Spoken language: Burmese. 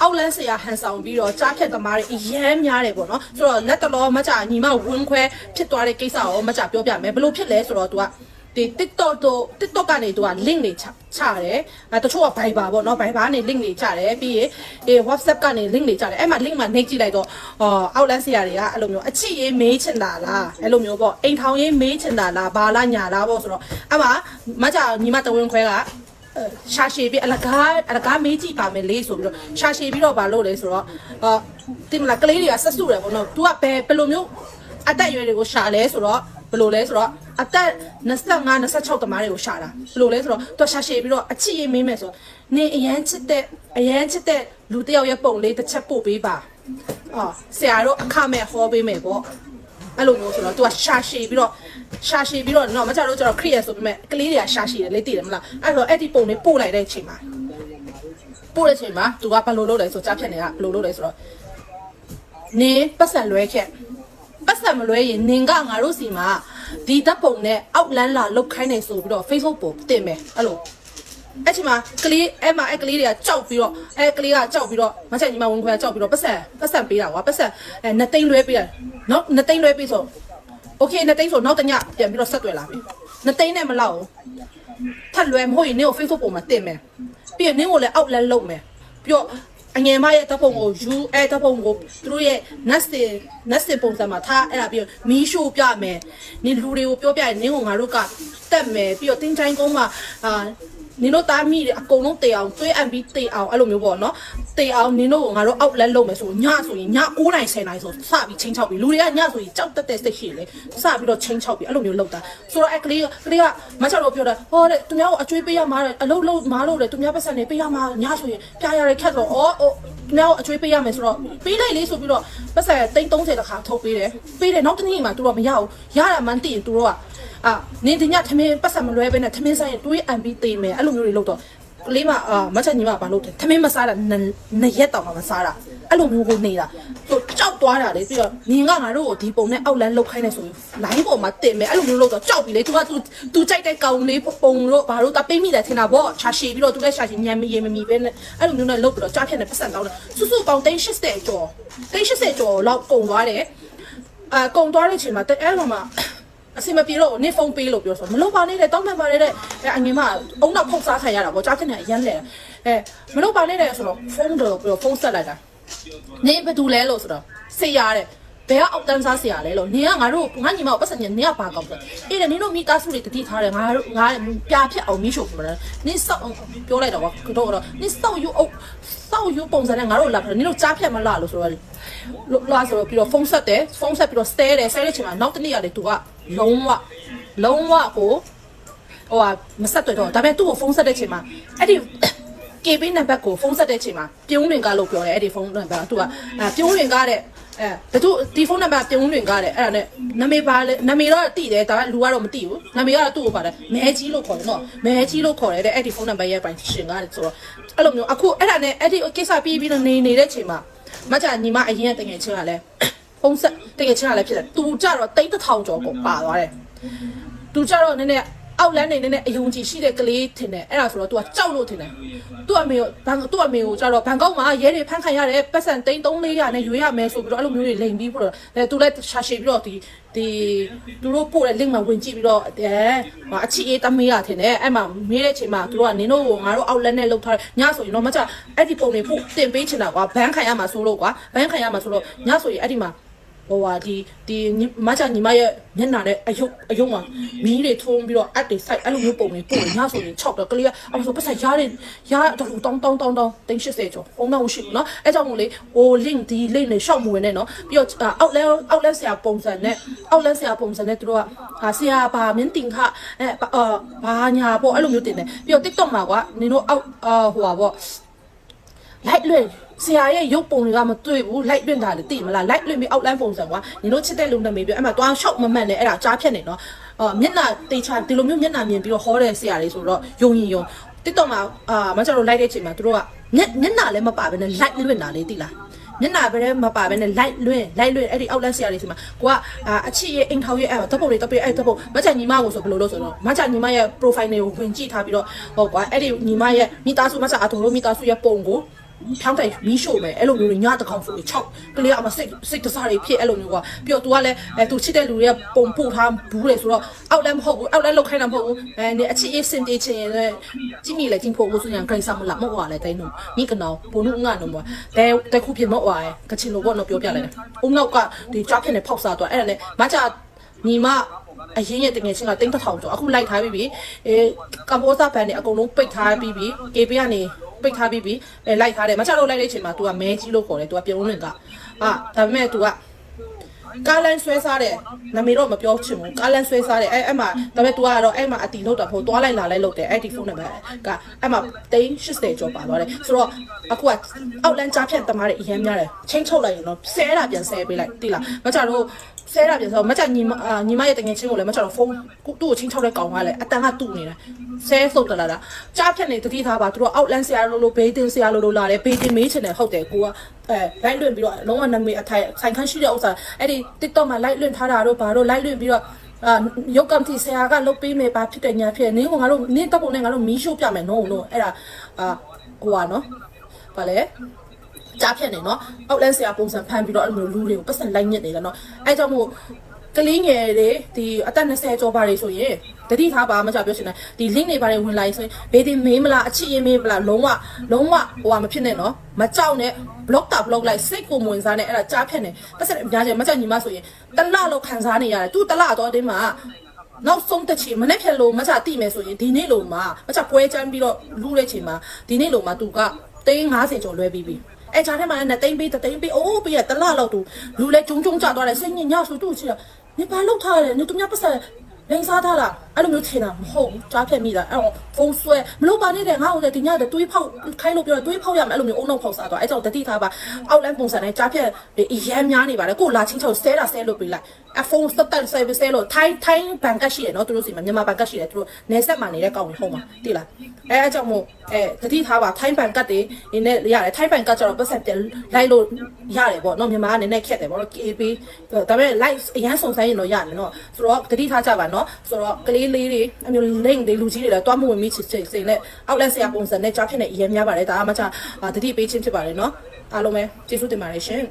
အောက်လန်းဆရာဟန်ဆောင်ပြီးတော့ကြားဖြတ်သမားတွေအရန်များတယ်ပေါ့နော်ဆိုတော့လက်တလောမကြညီမဝင်းခွဲဖြစ်သွားတဲ့ကိစ္စကိုမကြပြောပြမယ်ဘယ်လိုဖြစ်လဲဆိုတော့ तू ကဒီ TikTok တို့ TikTok ကနေ तू က link တွေချချတယ်အဲတချို့က Viber ပေါ့နော် Viber ကနေ link တွေချတယ်ပြီးရင်အေး WhatsApp ကနေ link တွေချတယ်အဲ့မှာ link မှာနှိပ်ကြည့်လိုက်တော့အော်အောက်လန်းဆရာတွေကအဲ့လိုမျိုးအချစ်ရေးမေးချင်တာလားအဲ့လိုမျိုးပေါ့အိမ်ထောင်ရေးမေးချင်တာလားဘာလားညာလားပေါ့ဆိုတော့အဲ့မှာမကြညီမတဝင်းခွဲက ရှာရှည်ပြီးအလကားအလကားမေးကြည့်ပါမယ်လေဆိုပြီးတော့ရှာရှည်ပြီးတော့ဘာလုပ်လဲဆိုတော့အာတင်မလားကလေးတွေကဆက်စုတယ်ပေါ့နော် तू ကဘယ်ဘယ်လိုမျိုးအသက်အရွယ်တွေကိုရှာလဲဆိုတော့ဘယ်လိုလဲဆိုတော့အသက်25 26တမားတွေကိုရှာတာဘယ်လိုလဲဆိုတော့သူရှာရှည်ပြီးတော့အချစ်ရေးမေးမယ်ဆိုတော့နင်အရန်ချစ်တဲ့အရန်ချစ်တဲ့လူတယောက်ရဲ့ပုံလေးတစ်ချက်ပို့ပေးပါအော်ဆရာတို့အခမဲ့ဟောပေးမယ်ပေါ့အဲ့လိုမျိုးဆိုတော့ तू ကရှာရှည်ပြီးတော့ ရှာရှည်ပြီးတော့တော့မကြတော့ကျတော့ခရီးရဆိုပေမဲ့ကလေးတွေကရှာရှည်တယ်လေသိတယ်မလားအဲ့တော့အဲ့ဒီပုံလေးပို့လိုက်တဲ့အချိန်မှာပို့တဲ့အချိန်မှာ तू ကဘယ်လိုလုပ်လဲဆိုကြားဖြတ်နေတာဘယ်လိုလုပ်လဲဆိုတော့နေပတ်စံလွဲခဲ့ပတ်စံမလွဲရင်နင်ကငါတို့စီမှာဒီတပ်ပုံနဲ့အောက်လန်းလာလုတ်ခိုင်းနေဆိုပြီးတော့ Facebook ပို့တင်မယ်အဲ့လိုအဲ့ချိန်မှာကလေးအဲ့မှာအဲ့ကလေးတွေကကြောက်ပြီးတော့အဲ့ကလေးကကြောက်ပြီးတော့မချက်ညီမဝင်ခွဲကကြောက်ပြီးတော့ပတ်စံပတ်စံပေးတာကွာပတ်စံအဲနှစ်သိန်းလွဲပေးတာနော်နှစ်သိန်းလွဲပေးဆို โอเคနှစ်သိန်းဆိုနောက်တစ်ညပြန်ပြီးတော့ဆက်တွေ့လာပြီနှစ်သိန်းနဲ့မလောက်ဘူးထပ်လွဲမဟုတ်ရင်နင့်ကို Facebook ပေါ်မှာတင်မယ်ပြီးရင်နင့်ကိုလည်းအောက်လဲလုပ်မယ်ပြီးတော့အငယ်မရဲ့တပ်ပုံကိုယူအဲတပ်ပုံကိုသူတို့ရဲ့ next next ပုံစံမှာထားအဲ့ဒါပြီးတော့မီးရှို့ပြမယ်နင်လူတွေကိုပြောပြရင်နင်းကိုငါတို့ကတက်မယ်ပြီးတော့တင်းချိုင်းကုန်းမှာအာနင်တို့တားမိတယ်အကုန်လုံးတေအောင်သွေးအံပြီးတေအောင်အဲ့လိုမျိုးပေါ့နော် တေအောင်နင်တို့ကိုငါတို့အောက်လက်လုပ်မယ်ဆိုညဆိုရင်ည9နိုင်10နိုင်ဆိုစပြီးချင်းချောက်ပြီးလူတွေကညဆိုရင်ကြောက်တက်တဲ့စိတ်ရှိလေစပြီးတော့ချင်းချောက်ပြီးအဲ့လိုမျိုးလုပ်တာဆိုတော့အဲ့ကလေးကလေးကမချောက်တော့ပြောတာဟောတဲ့သူများကိုအကျွေးပေးရမှာအလုပ်လုပ်မားလို့လေသူများပတ်စံနေပေးရမှာညဆိုရင်ပြားရတဲ့ခက်တော့အော်သူများကိုအကျွေးပေးရမယ်ဆိုတော့ပေးလိုက်လေဆိုပြီးတော့ပတ်စံတိန်း30တခါထုတ်ပေးတယ်ပေးတယ်နောက်တစ်နေ့မှသူတို့မရဘူးရတာမှန်းသိရင်သူတို့ကအာနင်ဒီညသမင်းပတ်စံမလွဲပဲနဲ့သမင်းဆိုင်ရင်တွေးအံပြီးတေးမယ်အဲ့လိုမျိုးတွေလုပ်တော့ ကလေးမအာမချက်ညီမဘာလုပ်တယ်သမင်းမစားတာနှစ်ရက်တောင်မှမစားတာအဲ့လိုမျိုးကိုနေတာသူကြောက်သွားတာလေပြီးတော့နင်ကငါတို့ကိုဒီပုံနဲ့အောက်လန်းလုတ်ခိုင်းနေဆိုရင်လိုင်းပေါ်မှာတင်မယ်အဲ့လိုမျိုးလုပ်တော့ကြောက်ပြီလေ तू က तू तू ကြိုက်တဲ့ကောင်လေးပုံလို့ဘာလို့တပိတ်မိတယ်ထင်တာဗောချာရှည်ပြီးတော့ तू လည်းချာရှည်ညံမရေမမီပဲနဲ့အဲ့လိုမျိုးနဲ့လုတ်ပြီးတော့ကြားဖြတ်နေပတ်စံတောင်းတယ်စုစုပေါင်း380ကျော်380ကျော်လောက်ကုန်သွားတယ်အာကုန်သွားတဲ့အချိန်မှာအဲ့လိုမှာ အစင်မပြေတော့နေဖုန်းပေးလို့ပြောဆိုမလုပ်ပါနဲ့တဲ့တောင်းပန်ပါနဲ့တဲ့အဲအငင်မအုံနောက်ဖုန်းစားခံရတာပေါ့ကြားဖြစ်နေရမ်းလဲအဲမလုပ်ပါနဲ့တဲ့ဆိုတော့ဖုန်းတော့ပြောဖုန်းဆက်လိုက်တာနေဘယ်သူလဲလို့ဆိုတော့ဆေးရတဲ့ဘယ်ကအောက်တန်းစားဆရာလဲလို့နေကငါတို့ငါညီမကိုပတ်စံညနေကပါကောက်ဆိုအေးတယ်နင်တို့မိသားစုတွေတတိထားတယ်ငါတို့ငါပြာဖြစ်အောင်မိရှို့ပြမလားနင်စောက်ပြောလိုက်တော့ကတော့တော့နင်စောက်ယူအုပ်စောက်ယူပုံစံနဲ့ငါတို့လာပြနင်တို့ကြားဖြတ်မလားလို့ဆိုတော့ လာဆိုတော့ပြီးတော့ဖုန်းဆက်တယ်ဖုန်းဆက်ပြီးတော့စတဲတယ်စတဲတဲ့ချိန်မှာနောက်တစ်နေ့ကလေသူကလုံးဝလုံးဝကိုဟိုဟာမဆက်တွေ့တော့ဒါပေမဲ့သူ့ကိုဖုန်းဆက်တဲ့ချိန်မှာအဲ့ဒီ KB နံပါတ်ကိုဖုန်းဆက်တဲ့ချိန်မှာပြုံးလွင်ကားလို့ပြောတယ်အဲ့ဒီဖုန်းနံပါတ်ကသူကအဲပြုံးလွင်ကားတဲ့အဲဘသူဒီဖုန်းနံပါတ်ပြုံးလွင်ကားတဲ့အဲ့ဒါနဲ့နာမည်ပါလေနာမည်တော့တိတယ်ဒါပေမဲ့လူကတော့မတိဘူးနာမည်ကတော့သူ့ကိုပါတယ်မဲကြီးလို့ခေါ်တယ်နော်မဲကြီးလို့ခေါ်တယ်တဲ့အဲ့ဒီဖုန်းနံပါတ်ရဲ့ပိုင်ရှင်ကားတယ်ဆိုတော့အဲ့လိုမျိုးအခုအဲ့ဒါနဲ့အဲ့ဒီကိစ္စပြီးပြီးတော့နေနေတဲ့ချိန်မှာ မကြညီမအရင်ကတကယ်ချင်းကလည်းဖုန်းဆက်တကယ်ချင်းကလည်းဖြစ်တယ်သူကြတော့တိတ်တစ်ထောင်ကျော်ကိုပါသွားတယ်သူကြတော့နည်းနည်း အောက်လန်းနေနေအယုံကြည်ရှိတဲ့ကလေးထင်တယ်အဲ့ဒါဆိုတော့ तू ကကြောက်လို့ထင်တယ်သူ့အမေကိုဘန်သူ့အမေကိုကြတော့ဘန်ကောက်မှာရဲတွေဖမ်းခံရတယ်ပတ်စံတိန်း3 400နဲ့ရွေးရမယ်ဆိုပြီးတော့အဲ့လိုမျိုးတွေလိန်ပြီးပြီးတော့အဲ तू လည်းရှာရှည်ပြီးတော့ဒီဒီသူတို့ပို့တဲ့ link မှာဝင်ကြည့်ပြီးတော့အဲဟာအချီအေးတမေးရထင်တယ်အဲ့မှာမေးတဲ့အချိန်မှာသူတို့ကနင်တို့ကိုငါတို့အောက်လက်နဲ့လှုပ်ထားတယ်ညဆိုရင်တော့မကြအဲ့ဒီပုံတွေပို့တင်ပေးချင်တာကွာဘန်းခံရမှာဆိုလို့ကွာဘန်းခံရမှာဆိုလို့ညဆိုရင်အဲ့ဒီမှာ ဟိုဟာဒီဒီမချာညီမရဲ့ညနာနဲ့အယုတ်အယုတ်မှာမီးတွေထုံးပြီးတော့အတ်တွေစိုက်အဲ့လိုမျိုးပုံတွေပုံညဆိုရင်6တော့ကလေးကအမဆိုပတ်ဆက်ရားတွေရားတော်တောင်းတောင်းတောင်းတောင်းတင်80ကျော်ဘုံတော့ရှိဘူးနော်အဲ့ကြောင့်မို့လေဟို link ဒီ link နဲ့ရှောက်မဝင်နဲ့နော်ပြီးတော့ outlet outlet ဆရာပုံစံနဲ့ outlet ဆရာပုံစံနဲ့သူတို့ကဆရာဘာမင်းတင်ခအဲဘာညာပေါ့အဲ့လိုမျိုးတင်တယ်ပြီးတော့ TikTok မှာကနင်တို့အောက်ဟိုဟာပေါ့ light လွဲ့ ဆရာရဲ့ရုပ်ပုံတွေကမတွေ့ဘူးလိုက်လွင့်တာလေသိမလားလိုက်လွင့်ပြီးအောက်လန်းပုံစံကွာညီတို့ချစ်တဲ့လူနာမည်ပြောအဲ့မှာတွားရှော့မမှန်နဲ့အဲ့ဒါကြားဖြတ်နေနော်အော်မျက်နှာတေချာဒီလိုမျိုးမျက်နှာမြင်ပြီးတော့ဟောတဲ့ဆရာလေးဆိုတော့ယုံရင်ယုံတစ်တော့မှာအာမကျတော့လိုက်တဲ့အချိန်မှာသူတို့ကမျက်မျက်နှာလည်းမပါဘဲနဲ့လိုက်လွင့်တာလေးသိလားမျက်နှာပဲမပါဘဲနဲ့ light လွင့် light လွင့်အဲ့ဒီ outlet ဆရာလေးစီမှာကိုကအချစ်ရဲ့အိမ်ထောင်ရဲ့အဲ့တပ်ပုံတွေတပ်ပြအဲ့တပ်ပုံမချညီမကိုဆိုဘယ်လိုလုပ်ဆိုတော့မချညီမရဲ့ profile တွေကိုဝင်ကြည့်ထားပြီးတော့ဟုတ်ကွာအဲ့ဒီညီမရဲ့မိသားစုမချအထုံလို့မိသားစုရဲ့ပုံကို ဖြောင်းတိုင်မီးရှို့မယ်အဲ့လိုမျိုးတွေညတကောင်ဆိုပြီး6ကလေးကအမစိတ်စိတ်တစားတွေဖြစ်အဲ့လိုမျိုးကွာပြီးတော့ तू ကလည်းအဲ तू ချစ်တဲ့လူတွေကပုံပို့ထားဘူးလေဆိုတော့အောက်လည်းမဟုတ်ဘူးအောက်လည်းလောက်ခိုင်းတာမဟုတ်ဘူးအဲနေအချစ်အေးစင်တေးချင်လည်းကြည့်မိလေချင်းဖို့ကိုဆိုရင်ခိုင်စားမလားမဟုတ်ပါလေတိုင်းတော့မိကနောဘုံနုငါနော်တဲတဲခုဖြစ်မဟုတ်ပါရဲ့ကချင်လိုပေါ့နော်ပြောပြလိုက်တယ်အုံနောက်ကဒီကြားဖြစ်နေဖောက်စားသွားအဲ့ဒါနဲ့မကြညီမအရင်ရဲ့တကယ်ချင်းကတိတ်တထောင်ကျော်အခုလိုက်ထားပြီးပြီအဲကမ္ဘောဇဘန်နေအကုန်လုံးပိတ်ထားပြီးပြီ KB ကနေ ပိတ်ထားပြီးပြီအဲလိုက်ထားတယ်မချတော့လိုက်တဲ့အချိန်မှာ तू ကမဲကြီးလို့ခေါ်တယ် तू ကပြုံးလွင်ကအာဒါပေမဲ့ तू က ကားလန်ဆွဲစားတဲ့နမေတော့မပြောချင်ဘူးကားလန်ဆွဲစားတဲ့အဲအဲ့မှာဒါပေမဲ့ तू ကတော့အဲ့မှာအတီလောက်တာဖို့သွားလိုက်လာလိုက်လုပ်တယ်အဲ့ဒီဖုန်းနံပါတ်ကအဲ့မှာတိန်း80ကျော်ပါသွားတယ်ဆိုတော့အခုကအောက်လန်ကြားဖြတ်တမားတွေအရင်များတယ်ချင်းချုပ်လိုက်ရင်တော့ဆဲတာပြန်ဆဲပေးလိုက်တိလားမချတော့ဆဲတာပြန်ဆိုမချညီမအာညီမရဲ့တငယ်ချင်းကိုလည်းမချတော့ဖုန်းသူ့ကိုချင်းချုပ်တဲ့ကောင်ကလည်းအတန်ကတူနေတယ်ဆဲဆုပ်တလာတာကြားဖြတ်နေတတိထားပါသူတို့အောက်လန်ဆရာလိုလိုဘေးတင်ဆရာလိုလိုလာတယ်ဘေးတင်မေးချင်တယ်ဟုတ်တယ်ကိုက အဲလိုက်လွင့်ပြီးတော့လုံးဝနာမည်အထိုင်ဆိုင်ခန်းရှိတဲ့ဥစ္စာအဲ့ဒီ TikTok မှာလိုက်လွင့်ထားတာတို့ဘာတို့လိုက်လွင့်ပြီးတော့အာရုပ်ကံတီဆရာကလုတ်ပေးမယ်ဘာဖြစ်တယ်ညာဖြစ်နင်းကငါတို့နင်းတပ်ပုံနဲ့ငါတို့မီးရှို့ပြမယ်နော်နော်အဲ့ဒါအာဟိုပါနော်ဗာလဲကြားဖြတ်နေနော်အောက်လန်ဆရာပုံစံဖမ်းပြီးတော့အဲ့လိုမျိုးလူတွေကိုပတ်စံလိုက်ညစ်နေတယ်နော်အဲ့ကြောင့်မို့ ကလေးငယ်တွေဒီအသက်20ကျော်ပါတွေဆိုရင်တတိထားပါမကြပြောရှင်တယ်ဒီ link တွေပါတွေဝင်လိုက်ဆိုရင်ဘေးဒီမေးမလားအချစ်ရင်မေးမလားလုံးဝလုံးဝဟိုဟာမဖြစ်နဲ့နော်မကြောက်နဲ့ block တာ block လိုက်စိတ်ကိုမဝင်စားနဲ့အဲ့ဒါကြားဖြတ်နေပတ်စံအများကြီးမကြောက်ညီမဆိုရင်တလလောက်ခံစားနေရတယ်သူတလတော့တင်းမှာနောက်ဆုံးတစ်ချိန်မနေ့ဖြတ်လို့မချတိမယ်ဆိုရင်ဒီနေ့လို့မှမချပွဲချမ်းပြီးတော့လူတဲ့ချိန်မှာဒီနေ့လို့မှသူကသိန်း50ကျော်လွဲပြီးပြီအဲချားထဲမှာလည်းသိန်းပေးသိန်းပေးအိုးပေးရတလလောက်သူလူလဲဂျုံဂျုံကြသွားတယ်စိတ်ညစ်ညဆိုသူ့ချီနေ ပါလောက်ထားတယ်နေသူများပတ်ဆက်လိန်စားထားလား အဲ့လိုမျိုးထင်တာမဟုတ်ဘူးကြားဖြတ်မိတာအဲ့တော့ဖုန်းဆွဲမလို့ပါနဲ့တဲ့ငါ့ကိုလည်းဒီညတဲ့တွေးဖောက်ခိုင်းလို့ပြောတွေးဖောက်ရမယ်အဲ့လိုမျိုးအုံနောက်ဖောက်စားသွားအဲ့ကြောင့်တတိထားပါအောက်လန်းပုံစံနဲ့ကြားဖြတ်အရန်များနေပါတယ်ကိုလာချင်းချောက်ဆဲတာဆဲလို့ပြလိုက်အဖုန်းစတက်ဆဲဆဲလို့ထိုင်းထိုင်းဘန်ကတ်ရှိတယ်နော်သူတို့စီမှာမြန်မာဘန်ကတ်ရှိတယ်သူတို့နေဆက်မှာနေတဲ့ကောင်တွေဟုတ်မှာတိလားအဲအကြောင့်မို့အဲတတိထားပါထိုင်းဘန်ကတ်တွေနည်းနည်းရတယ်ထိုင်းဘန်ကတ်ကျတော့ပတ်စံပြန်လိုက်လို့ရတယ်ပေါ့နော်မြန်မာကနည်းနည်းခက်တယ်ပေါ့နော် KB ဒါပေမဲ့ live အရန်စုံဆိုင်ရင်တော့ရတယ်နော်ဆိုတော့တတိထားကြပါနော်ဆိုတော့ကလေးလေးတွေအမျိုး link တွေလူကြီးတွေလည်းတွားမှုဝင်မိချစ်စိတ်နဲ့အောက်လက်ဆရာပုံစံနဲ့ကြားဖြစ်နေအရင်များပါတယ်ဒါမှမချတတိပေးချင်းဖြစ်ပါတယ်နော်အားလုံးပဲကျေးဇူးတင်ပါတယ်ရှင်